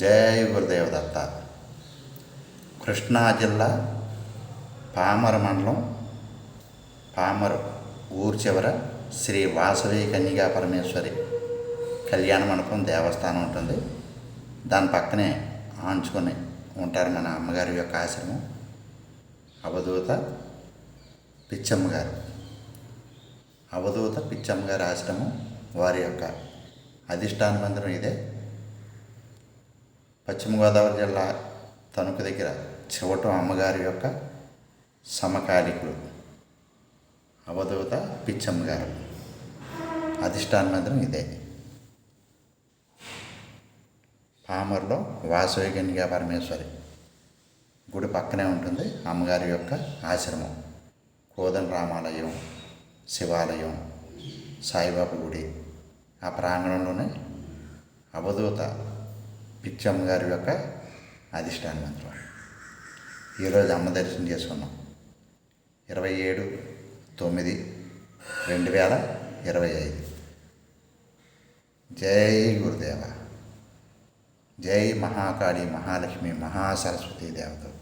జయ గురుదేవదత్త కృష్ణా జిల్లా పామర మండలం పామరు ఊరు చివర శ్రీ వాసవి కన్యగా పరమేశ్వరి కళ్యాణ మండపం దేవస్థానం ఉంటుంది. దాని పక్కనే ఆంచుకొని ఉంటారు మన అమ్మగారి యొక్క ఆశ్రమం అవధూత పిచ్చమ్మ గారు అవధూత పిచ్చమ్మ గారి ఆశ్రమం వారి యొక్క అధిష్టాన మందిరం ఇదే. పశ్చిమ గోదావరి జిల్లా తణుకు దగ్గర చివటం అమ్మగారి యొక్క సమకాలికులు అవధూత పిచ్చమ్మగారు. అధిష్టాన మందిరం ఇదే. పామర్లో వాసవి పరమేశ్వరి గుడి పక్కనే ఉంటుంది అమ్మగారి యొక్క ఆశ్రమం. కోదన రామాలయం శివాలయం సాయిబాబా గుడి. ఆ ప్రాంగణంలోనే అవధూత పిచ్చమ్మ గారి యొక్క అధిష్టాన మంత్రం ఈరోజు అమ్మ దర్శనం చేసుకున్నాం. ఇరవై ఏడు తొమ్మిది రెండు వేల ఇరవై ఐదు. జై గురుదేవ. జై మహాకాళి మహాలక్ష్మి మహాసరస్వతి దేవత